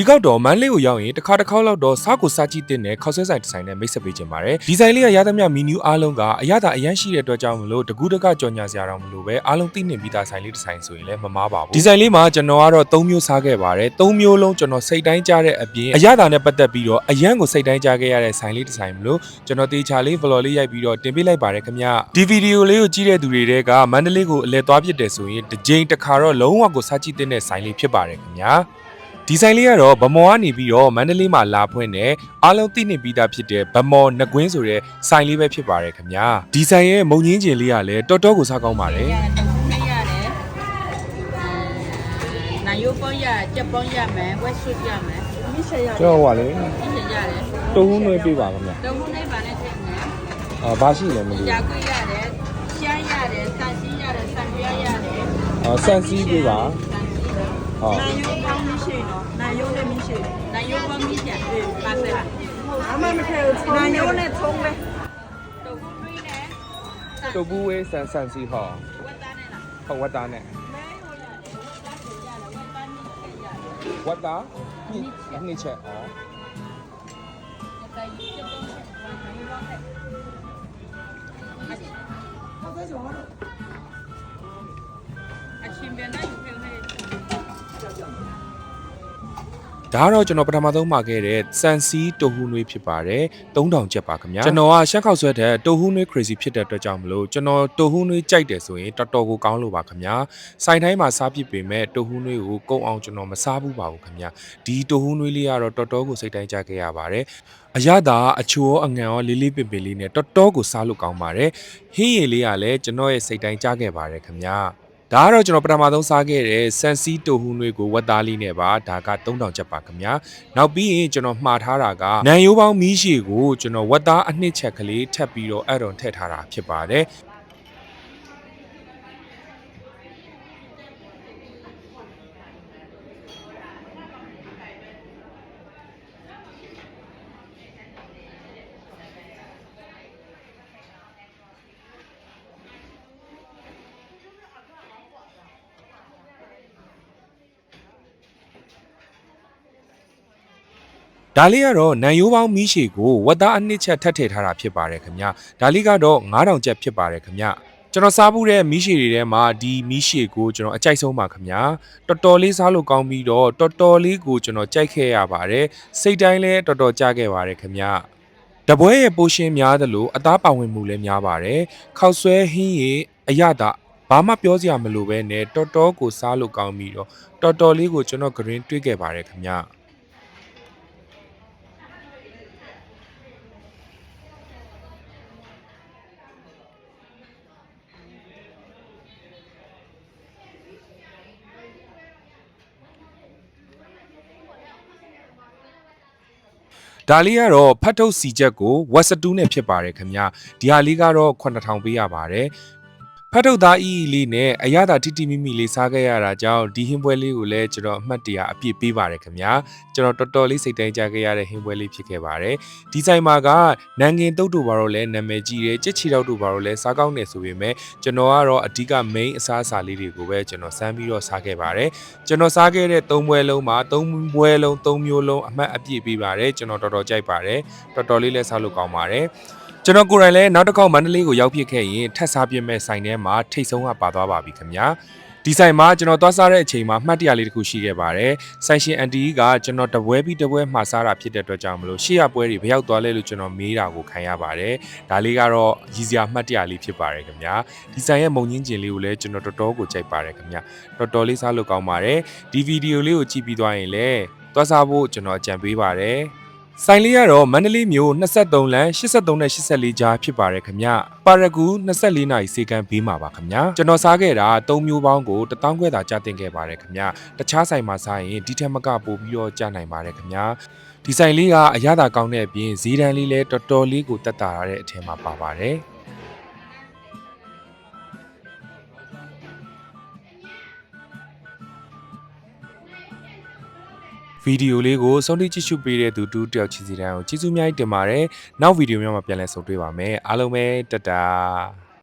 ဒီကောက်တော့မန်းလေးကိုရောက်ရင်တစ်ခါတစ်ခေါက်လောက်တော့စားကိုစားကြည့်တဲ့နဲ့ခောက်ဆွဲဆိုင်ဒီဇိုင်းနဲ့မိတ်ဆက်ပေးခြင်းပါတယ်ဒီဇိုင်းလေးကရသမျှမီနူးအားလုံးကအရသာအရန်ရှိတဲ့အတွက်ကြောင့်မလို့တကူးတကကြော်ညာစရာတော့မလို့ပဲအားလုံးသိနေပြီးသားဆိုင်လေးဒီဇိုင်းဆိုရင်လည်းမမားပါဘူးဒီဇိုင်းလေးမှာကျွန်တော်ကတော့၃မျိုးစားခဲ့ပါတယ်၃မျိုးလုံးကျွန်တော်စိတ်တိုင်းကြတဲ့အပြင်အရသာနဲ့ပတ်သက်ပြီးတော့အရန်ကိုစိတ်တိုင်းကြခဲ့ရတဲ့ဆိုင်လေးဒီဇိုင်းမလို့ကျွန်တော်တေချာလေး vlog လေးရိုက်ပြီးတော့တင်ပေးလိုက်ပါတယ်ခင်ဗျဒီဗီဒီယိုလေးကိုကြည့်တဲ့သူတွေတဲကမန္တလေးကိုအလဲသွားဖြစ်တယ်ဆိုရင်တစ်ကြိမ်တစ်ခါတော့လုံးဝကိုစားကြည့်တဲ့ဆိုင်လေးဖြစ်ပါတယ်ခင်ဗျာ ဒီဇိုင်းလေးကတော့ဗမော်ကနေပြီးတော့မန္တလေးမှာလာဖွင့်တဲ့အားလုံးသိနေပြီးသားဖြစ်တဲ့ဗမော်ငကွင်းဆိုတဲ့ဆိုင်လေးပဲဖြစ်ပါတယ်ခင်ဗျာဒီဇိုင်းရဲ့မုံငင်းကျင်လေးကလည်းတော်တော်ကိုစားကောင်းပါတယ်ရတယ်တုံးနေရတယ်နိုင်ရိုးပေါင်းရကြက်ပေါင်းရမယ်ဝက်ဆွတ်ရမယ်ကျွန်တော်ဟိုကလေဒီစရတယ်တုံးနှွေးပေးပါခင်ဗျာတုံးနေပါနဲ့ထည့်မယ်အာဘာရှိလဲမသိကြာဘူးကွေးရတယ်ရှမ်းရတယ်စန့်စီရတယ်စံပြားရတယ်အာဆန်စီးပေးပါစန့်စီပါဟောနိုင်ရုံပေါ င်းမရှိနော်နိုင်ရုံနဲ့မရှိနိုင်ရိုးပေါင်းမြင့်ကြအေးပါစရာ ဒါကတော့ကျွန်တော်ပထမဆုံးမှာခဲ့တဲ့စန်စီတိုဟူနွေးဖြစ်ပါတယ်3000ကျပ်ပါခင်ဗျာကျွန်တော်ကရှက်ခောက်ဆွဲတဲ့တိုဟူနွေး crazy ဖြစ်တဲ့အတွက်ကြောင့်မလို့ကျွန်တော်တိုဟူနွေးကြိုက်တယ်ဆိုရင်တော်တော်ကိုကောင်းလို့ပါခင်ဗျာဆိုင်တိုင်းမှာစားဖြစ်ပေမဲ့တိုဟူနွေးကိုကုန်းအောင်ကျွန်တော်မစားဘူးပါဘူးခင်ဗျာဒီတိုဟူနွေးလေးကတော့တော်တော်ကိုစိတ်တိုင်းကြခဲ့ရပါတယ်အရသာအချိုရောအငံရောလေးလေးပင်ပင်လေးနဲ့တော်တော်ကိုစားလို့ကောင်းပါတယ်ဟင်းရည်လေးကလည်းကျွန်တော်ရဲ့စိတ်တိုင်းကြခဲ့ပါတယ်ခင်ဗျာ ဒါကတော့ကျွန်တော်ပထမဆုံးစားခဲ့တဲ့ဆန်စီတိုဟူနွေကိုဝက်သားလေးနဲ့ပါဒါက3000ကျပ်ပါခင်ဗျာနောက်ပြီးရင်ကျွန်တော်မှားထားတာကနန်ရိုးပေါင်းမီးရှည်ကိုကျွန်တော်ဝက်သားအနှစ်ချက်ကလေးထပ်ပြီးတော့အဲ့တော့ထည့်ထားတာဖြစ်ပါတယ် ဒါလေးကတော့နန်ရိုးပေါင်းမီးရှည်ကိုဝက်သားအနှစ်ချက်ထပ်ထည့်ထားတာဖြစ်ပါတယ်ခင်ဗျာဒါလေးကတော့9000ကျပ်ဖြစ်ပါတယ်ခင်ဗျာကျွန်တော်စားဘူးတဲ့မီးရှည်တွေထဲမှာဒီမီးရှည်ကိုကျွန်တော်အကြိုက်ဆုံးပါခင်ဗျာတော်တော်လေးစားလို့ကောင်းပြီးတော့တော်တော်လေးကိုကျွန်တော်ကြိုက်ခဲ့ရပါတယ်စိတ်တိုင်းလည်းတော်တော်ကြခဲ့ပါတယ်ခင်ဗျာတပွဲရဲ့ပိုရှင်များသလိုအသားပါဝင်မှုလည်းများပါတယ်ခောက်ဆွဲဟင်းရည်အရသာဘာမှပြောစရာမလိုပဲနဲ့တော်တော်ကိုစားလို့ကောင်းပြီးတော့တော်တော်လေးကိုကျွန်တော် green တွေးခဲ့ပါတယ်ခင်ဗျာ ဒါလေးကတော့ဖတ်ထုတ်စီချက်ကိုဝက်စတူးနဲ့ဖြစ်ပါတယ်ခင်ဗျဒီဟာလေးကတော့9000ပေးရပါတယ် ဖတ်ထုတ်သားအီအီလေးနဲ့အရသာတိတိမိမိလေးစားခဲ့ရတာကြောင့်ဒီဟင်းပွဲလေးကိုလည်းကျွန်တော်အမှတ်တရအပြည့်ပေးပါတယ်ခင်ဗျာကျွန်တော်တော်တော်လေးစိတ်တိုင်းကြခဲ့ရတဲ့ဟင်းပွဲလေးဖြစ်ခဲ့ပါတယ်ဒီဆိုင်မှာကနန်ငင်တုတ်တူဘာလို့လဲနာမည်ကြီးတယ်ကြစ်ချီတော့တူဘာလို့လဲစားကောင်းတယ်ဆိုပေမဲ့ကျွန်တော်ကတော့အဓိက main အစားအစာလေးတွေကိုပဲကျွန်တော်စမ်းပြီးတော့စားခဲ့ပါတယ်ကျွန်တော်စားခဲ့တဲ့၃ပွဲလုံးမှာ၃ပွဲလုံး၃မျိုးလုံးအမှတ်အပြည့်ပေးပါတယ်ကျွန်တော်တော်တော်ကြိုက်ပါတယ်တော်တော်လေးလည်းစားလို့ကောင်းပါတယ် ကျွန်တော်ကိုယ်တိုင်လည်းနောက်တစ်ခေါက်မန္တလေးကိုရောက်ဖြစ်ခဲ့ရင်ထက်စားပြစ်မဲ့ဆိုင်ထဲမှာထိတ်ဆုံးကပါသွားပါပြီခင်ဗျာဒီဆိုင်မှာကျွန်တော်သွားစားတဲ့အချိန်မှာမှတ်တရလေးတစ်ခုရှိခဲ့ပါတယ်ဆိုင်ရှင်အန်တီကကျွန်တော်တပွဲပြီးတပွဲမှာစားတာဖြစ်တဲ့အတွက်ကြောင့်မလို့ရှေ့ရပွဲတွေဘယ်ရောက်သွားလဲလို့ကျွန်တော်မေးတာကိုခံရပါတယ်ဒါလေးကတော့ရည်စရာမှတ်တရလေးဖြစ်ပါတယ်ခင်ဗျာဒီဆိုင်ရဲ့မုံညင်းကျင်လေးကိုလည်းကျွန်တော်တော်တော်ကိုကြိုက်ပါတယ်ခင်ဗျာတော်တော်လေးစားလို့ကောင်းပါတယ်ဒီဗီဒီယိုလေးကိုကြည့်ပြီးသွားရင်လည်းသွားစားဖို့ကျွန်တော်အကြံပေးပါတယ် ဆိုင်လေးကတော့မန္တလေးမြို့23လမ်း83နဲ့84ကြားဖြစ်ပါတယ်ခင်ဗျပါရဂူ24နိုင်စေကန်းဘေးမှာပါခင်ဗျကျွန်တော်စားခဲ့တာ3မျိုးပေါင်းကို1000ခွဲသာကြားတင်ခဲ့ပါတယ်ခင်ဗျတခြားဆိုင်မှာစားရင်ဒီထက်မကပိုပြီးတော့ကြားနိုင်ပါတယ်ခင်ဗျဒီဆိုင်လေးကအရသာကောင်းတဲ့အပြင်ဈေးတန်းလေးလည်းတော်တော်လေးကိုတက်တာရတဲ့အထက်မှာပါပါတယ် ဗီဒီယိုလေးကိုဆုံးထိကြည့်ရှုပေးတဲ့သူတူတယောက်ချီစီတန်းကိုကျေးဇူးအများကြီးတင်ပါတယ်။နောက်ဗီဒီယိုများမှာပြန်လည်ဆုံတွေ့ပါမယ်။အားလုံးပဲတတား